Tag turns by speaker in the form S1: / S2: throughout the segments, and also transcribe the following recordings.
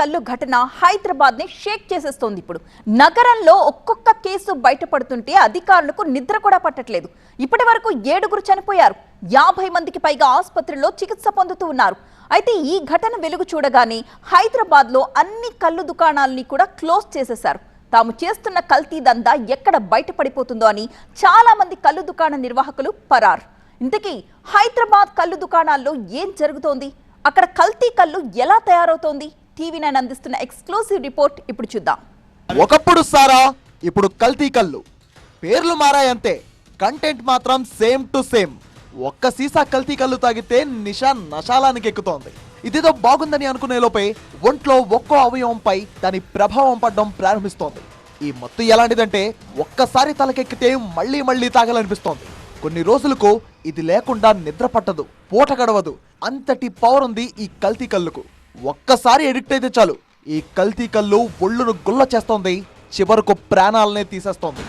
S1: కల్లు ఘటన హైదరాబాద్ని షేక్ చేసేస్తోంది ఇప్పుడు. నగరంలో ఒక్కొక్క కేసు బయటపడుతుంటే అధికారులకు నిద్ర కూడా పట్టట్లేదు. ఇప్పటి వరకు ఏడుగురు చనిపోయారు. యాభై మందికి పైగా ఆసుపత్రిలో చికిత్స పొందుతూ ఉన్నారు. అయితే ఈ ఘటన వెలుగు చూడగానే హైదరాబాద్లో అన్ని కళ్ళు దుకాణాలని కూడా క్లోజ్ చేసేశారు. తాము చేస్తున్న కల్తీ దందా ఎక్కడ బయటపడిపోతుందో అని చాలా మంది కళ్ళు దుకాణ నిర్వాహకులు పరారు. ఇంతకీ హైదరాబాద్ కళ్ళు దుకాణాల్లో ఏం జరుగుతోంది? అక్కడ కల్తీ కళ్ళు ఎలా తయారవుతోంది? టీవీ నైన్ అందిస్తున్న ఎక్స్క్లూసివ్ రిపోర్ట్ ఇప్పుడు చూద్దాం.
S2: ఒకప్పుడు సారా ఇప్పుడు కల్తీ కళ్ళు. పేర్లు మారాయంతే కంటెంట్ మాత్రం సేమ్ టు సేమ్. ఒక్క సీసా కల్తీ కళ్ళు తాగితే నిషా నశాలానికి ఎక్కుతోంది. ఇదేదో బాగుందని అనుకునే లోపే ఒంట్లో ఒక్కో అవయవంపై దాని ప్రభావం పడడం ప్రారంభిస్తోంది. ఈ మత్తు ఎలాంటిదంటే ఒక్కసారి తలకెక్కితే మళ్ళీ మళ్ళీ తాగాలనిపిస్తోంది. కొన్ని రోజులకు ఇది లేకుండా నిద్ర పట్టదు పూట గడవదు. అంతటి పవర్ ఉంది ఈ కల్తీ కళ్ళుకు. ఒక్కసారి ఎడిక్ట్ అయితే చాలు. ఈ కల్తీ కళ్ళు ఒళ్ళును గుల్ల చేస్తోంది. చివరకు ప్రాణాలనే తీసేస్తోంది.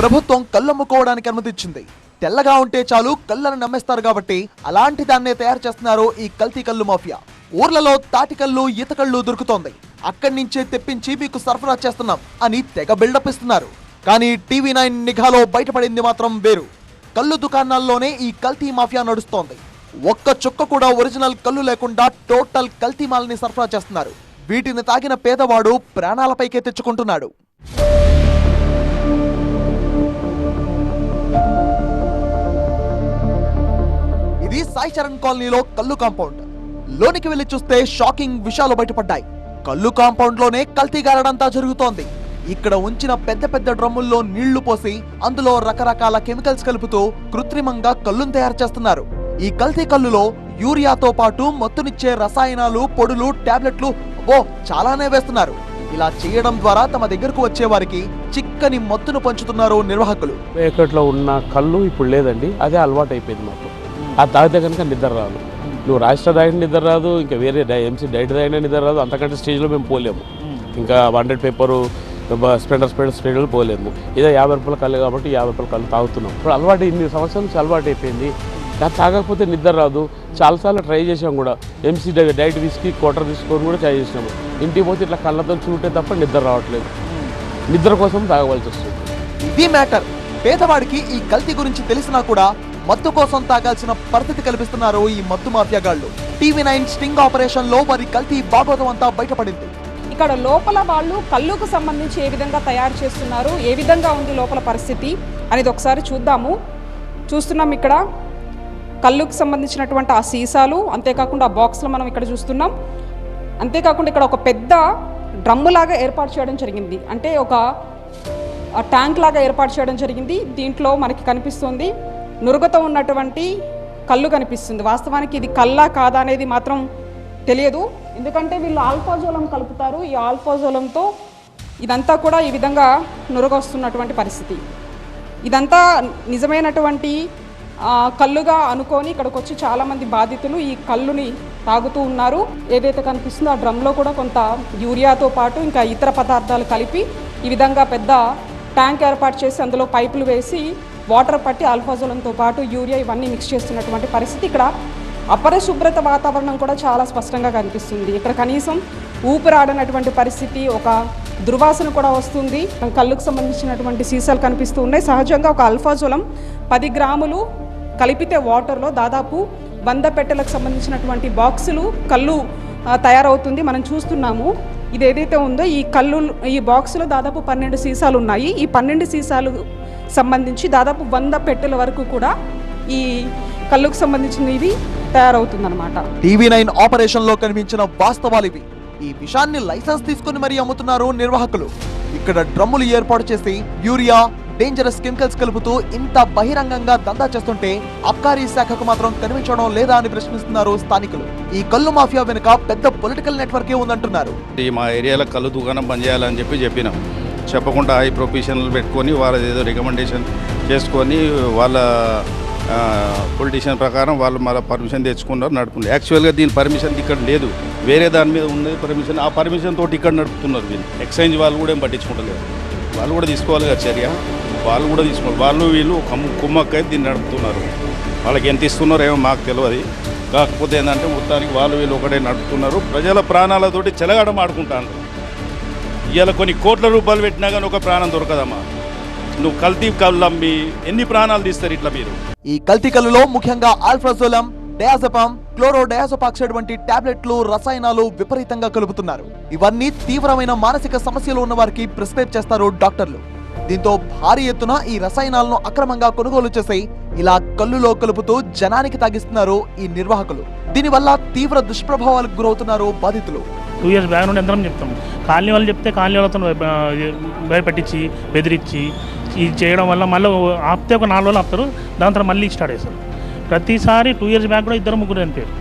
S2: ప్రభుత్వం కళ్ళమ్ముకోవడానికి అనుమతిచ్చింది. తెల్లగా ఉంటే చాలు కళ్ళను నమ్మేస్తారు కాబట్టి అలాంటి దాన్నే తయారు చేస్తున్నారు ఈ కల్తీ కళ్ళు మాఫియా. ఊర్లలో తాటికల్లు ఈతకళ్ళు దొరుకుతోంది. అక్కడి నుంచే తెప్పించి మీకు సరఫరా చేస్తున్నాం అని తెగ బిల్డప్ ఇస్తున్నారు. కానీ టీవీ నైన్ నిఘాలో బయటపడింది మాత్రం వేరు. కళ్ళు దుకాణాల్లోనే ఈ కల్తీ మాఫియా నడుస్తోంది. ఒక్క చుక్క కూడా ఒరిజినల్ కళ్ళు లేకుండా టోటల్ కల్తీ మాల్ని సరఫరా చేస్తున్నారు. వీటిని తాగిన పేదవాడు ప్రాణాలపైకే తెచ్చుకుంటున్నాడు. ఇది సాయి చరణ్ కాలనీలో కల్లు కాంపౌండ్. లోనికి వెళ్ళి చూస్తే షాకింగ్ విషయాలు బయటపడ్డాయి. కళ్ళు కాంపౌండ్లోనే కల్తీ గారడంతా జరుగుతోంది. ఇక్కడ ఉంచిన పెద్ద పెద్ద డ్రమ్ముల్లో నీళ్ళు పోసి అందులో రకరకాల కెమికల్స్ కలుపుతూ కృత్రిమంగా కల్లును తయారు చేస్తున్నారు. ఈ కల్తీ కల్లులో యూరియాతో పాటు మత్తునిచ్చే రసాయనాలు పొడులు టాబ్లెట్లు ఓ చాలానే వేస్తున్నారు. ఇలా చేయడం ద్వారా తమ దగ్గరకు వచ్చే వారికి చిక్కని మత్తును పంచుతున్నారు నిర్వాహకులు.
S3: ప్యాకెట్లో ఉన్న కళ్ళు ఇప్పుడు లేదండి అదే అలవాటు అయిపోయింది మాకు. అది తాగితే కనుక నిద్ర రాదు. నువ్వు రాష్ట్ర తాగిన నిద్ర రాదు ఇంకా వేరే ఎంసీ డైట్ తాగిన నిద్ర రాదు అంతకంటే స్టేజ్లో మేము పోలేము. ఇంకా hundred paper spreader spreader Splendor పోలేము ఇదే యాభై రూపాయల కళ్ళు కాబట్టి యాభై రూపాయల కళ్ళు తాగుతున్నాం. ఇప్పుడు అలవాటు ఇన్ని సంవత్సరాల నుంచి అలవాటు అయిపోయింది. అది తాగకపోతే నిద్ర రాదు. చాలాసార్లు ట్రై చేసాం కూడా. ఎంసీ డైట్ విస్కీ క్వార్టర్ తీసుకొని కూడా ట్రై చేసినాము. ఇంటికి పోతే ఇట్లా కళ్ళతో చూడే తప్ప నిద్ర రావట్లేదు. నిద్ర కోసం తాగవలసి వస్తుంది.
S2: ఇది మ్యాటర్. పేదవాడికి ఈ కల్తీ గురించి తెలిసినా కూడా మత్తు కోసం తాగాల్సిన పరిస్థితి కల్పిస్తున్నారు ఈ మత్తు మాఫియాగాళ్ళు టీవీ నైన్ స్టింగ్ ఆపరేషన్లో వారి కల్తీ భాగవతం అంతా బయటపడింది.
S4: ఇక్కడ లోపల వాళ్ళు కళ్ళుకు సంబంధించి ఏ విధంగా తయారు చేస్తున్నారు ఏ విధంగా ఉంది లోపల పరిస్థితి అనేది ఒకసారి చూద్దాము. చూస్తున్నాం ఇక్కడ కళ్ళుకు సంబంధించినటువంటి ఆ సీసాలు అంతేకాకుండా ఆ బాక్స్లో మనం ఇక్కడ చూస్తున్నాం. అంతేకాకుండా ఇక్కడ ఒక పెద్ద డ్రమ్ము లాగా ఏర్పాటు చేయడం జరిగింది. అంటే ఒక ట్యాంక్ లాగా ఏర్పాటు చేయడం జరిగింది. దీంట్లో మనకి కనిపిస్తుంది నురుగతో ఉన్నటువంటి కళ్ళు కనిపిస్తుంది. వాస్తవానికి ఇది కళ్ళా కాదా అనేది మాత్రం తెలియదు. ఎందుకంటే వీళ్ళు ఆల్ఫాజోలం కలుపుతారు. ఈ ఆల్ఫాజోలంతో ఇదంతా కూడా ఈ విధంగా నురగొస్తున్నటువంటి పరిస్థితి. ఇదంతా నిజమైనటువంటి కళ్ళుగా అనుకొని ఇక్కడికి వచ్చి చాలామంది బాధితులు ఈ కళ్ళుని తాగుతూ ఉన్నారు. ఏదైతే కనిపిస్తుందో ఆ డ్రమ్లో కూడా కొంత యూరియాతో పాటు ఇంకా ఇతర పదార్థాలు కలిపి ఈ విధంగా పెద్ద ట్యాంక్ ఏర్పాటు చేసి అందులో పైపులు వేసి వాటర్ పట్టి ఆల్ఫాజోలంతో పాటు యూరియా ఇవన్నీ మిక్స్ చేస్తున్నటువంటి పరిస్థితి. ఇక్కడ అపరిశుభ్రత వాతావరణం కూడా చాలా స్పష్టంగా కనిపిస్తుంది. ఇక్కడ కనీసం ఊపిరాడనటువంటి పరిస్థితి ఒక దుర్వాసన కూడా వస్తుంది. కళ్ళుకు సంబంధించినటువంటి సీసాలు కనిపిస్తూ ఉన్నాయి. సహజంగా ఒక అల్ఫాజోలం పది గ్రాములు కలిపితే వాటర్లో దాదాపు వంద పెట్టెలకు సంబంధించినటువంటి బాక్సులు కళ్ళు తయారవుతుంది. మనం చూస్తున్నాము ఇది ఏదైతే ఉందో ఈ కళ్ళు ఈ బాక్సులో దాదాపు పన్నెండు సీసాలు ఉన్నాయి. ఈ పన్నెండు సీసాలు సంబంధించి దాదాపు వంద పెట్టెల వరకు కూడా ఈ కళ్ళుకు సంబంధించిన ఇది తయారవుతుందన్నమాట.
S2: టీవీ నైన్ ఆపరేషన్లో కనిపించిన వాస్తవాలు ఇవి. ఈ విషాన్ని లైసెన్స్ తీసుకుని మరీ అమ్ముతున్నారు నిర్వాహకులు. ఇక్కడ డ్రమ్ములు ఏర్పాటు చేసి యూరియా డేంజరస్ కెమికల్స్ కలుపుతూ ఇంత బహిరంగంగా దందా చేస్తుంటే అబ్కారీ శాఖకు మాత్రం కనిపించడం లేదా అని ప్రశ్నిస్తున్నారు స్థానికులు. ఈ కల్లు మాఫియా వెనుక పెద్ద పొలిటికల్ నెట్వర్కే ఉందంటున్నారు.
S5: ఈ మా ఏరియాలో కళ్ళు దుకాణం బంద్ చేయాలని చెప్పి చెప్పినాం. చెప్పకుండా హై ప్రొఫెషనల్ పెట్టుకొని వాళ్ళ ఏదో రికమెండేషన్ చేసుకొని వాళ్ళ పొలిటీషియన్ ప్రకారం వాళ్ళు మళ్ళీ పర్మిషన్ తెచ్చుకున్నారు నడుపుతున్నారు. యాక్చువల్గా దీని పర్మిషన్ ఇక్కడ లేదు. వేరే దాని మీద ఉన్నది పర్మిషన్ ఆ పర్మిషన్ తోటి ఇక్కడ నడుపుతున్నారు దీన్ని ఎక్సైజ్ వాళ్ళు కూడా ఏం పట్టించుకుంటలేదు వాళ్ళు కూడా తీసుకోవాలి కదా చర్య. వాళ్ళు కూడా తీసుకోవాలి. వాళ్ళు వీళ్ళు కమ్ము కుమ్మక్కై దీన్ని నడుపుతున్నారు. వాళ్ళకి ఎంత ఇస్తున్నారో ఏమో మాకు తెలియదు. కాకపోతే ఏంటంటే మొత్తానికి వాళ్ళు వీళ్ళు ఒకటే నడుపుతున్నారు. ప్రజల ప్రాణాలతోటి చెలగాడం ఆడుకుంటాను ఇవాళ కొన్ని కోట్ల రూపాయలు పెట్టినా కానీ ఒక ప్రాణం దొరకదమ్మా. నువ్వు కల్తీ కళ్ళమ్మి ఎన్ని ప్రాణాలు తీస్తారు ఇట్లా మీరు?
S2: ఈ కల్తికలలో ముఖ్యంగా ఆల్ఫ్రాజోలం డయాజపామ్ క్లోరో డయాసోపాక్సైడ్ వంటి టాబ్లెట్లు రసాయనాలు విపరీతంగా కలుపుతున్నారు. ఇవన్నీ తీవ్రమైన మానసిక సమస్యలు ఉన్న వారికి ప్రిస్క్రైబ్ చేస్తారు డాక్టర్లు. దీంతో భారీ ఎత్తున ఈ రసాయనాలను అక్రమంగా కొనుగోలు చేసి ఇలా కళ్ళులో కలుపుతూ జనానికి తాగిస్తున్నారు ఈ నిర్వాహకులు. దీనివల్ల తీవ్ర దుష్ప్రభావాలకు గురవుతున్నారు బాధితులు.
S6: టూ ఇయర్స్ బ్యాక్ నుండి అందరం చెప్తాం. కాలనీ వాళ్ళు చెప్తే కాలనీ వాళ్ళతో భయపెట్టించి బెదిరించి ఇది చేయడం వల్ల మళ్ళీ ఆపితే ఒక నాలుగు రోజులు ఆపుతారు దాని తర్వాత మళ్ళీ స్టార్ట్ చేస్తారు. ప్రతిసారి టూ ఇయర్స్ బ్యాక్ కూడా ఇద్దరు ముగ్గురు చనిపోయారు.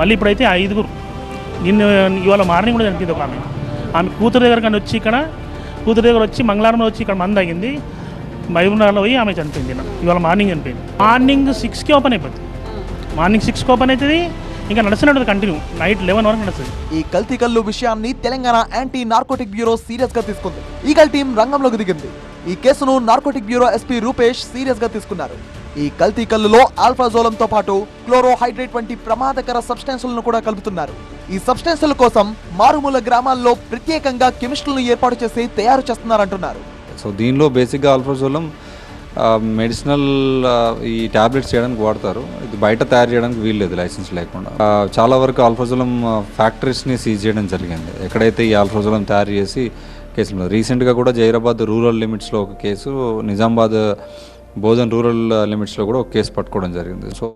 S6: మళ్ళీ ఇప్పుడైతే ఐదుగురు. నిన్ను ఇవాళ మార్నింగ్ కూడా చనిపోయింది ఒక ఆమె. ఆమె కూతురు దగ్గర కానీ వచ్చి ఇక్కడ కూతురు దగ్గర వచ్చి మంగళవారం వచ్చి ఇక్కడ మంది తగ్గింది మహబూబ్నగర్లో పోయి ఆమె చనిపోయింది ఇవాళ మార్నింగ్ చనిపోయింది. మార్నింగ్ సిక్స్కి ఓపెన్ అయిపోతుంది మార్నింగ్ సిక్స్కి ఓపెన్ అవుతుంది. ఇంకా నడుస్తున్నట్టు కంటిన్యూ నైట్ లెవెన్ వరకు నడుస్తుంది.
S2: ఈ కల్తీ కల్లు విషయాన్ని తెలంగాణ యాంటీ నార్కోటిక్ బ్యూరో సీరియస్గా తీసుకుంది. ఈగల్ టీం రంగంలోకి దిగింది. ఈ కేసును నార్కోటిక్ బ్యూరో ఎస్పీ రూపేష్ సీరియస్గా తీసుకున్నారు. ఈ కల్తీ కల్లులో ఆల్ఫాజోలంతో పాటు క్లోరోహైడ్రేట్ వంటి ప్రమాదకర సబ్స్టెన్సులను కూడా కలుపుతున్నారు. ఈ సబ్స్టెన్సుల కోసం మారుమూల గ్రామాల్లో ప్రత్యేకంగా కెమిస్టులను ఏర్పాటు చేసి తయారు చేస్తున్నారంటున్నారు.
S7: సో దీనిలో బేసిక్గా ఆల్ఫాజోలం మెడిసినల్ ఈ టాబ్లెట్స్ చేయడానికి వాడతారు. ఇది బయట తయారు చేయడానికి వీల్లేదు లైసెన్స్ లేకుండా. చాలా వరకు ఆల్ఫాజోలం ఫ్యాక్టరీస్ని సీజ్ చేయడం జరిగింది. ఎక్కడైతే ఈ ఆల్ఫాజోలం తయారు చేసి కేసులు రీసెంట్గా కూడా జైరాబాద్ రూరల్ లిమిట్స్లో ఒక కేసు నిజామాబాద్ భోజన్ రూరల్ లిమిట్స్లో కూడా ఒక కేసు పట్టుకోవడం జరిగింది. సో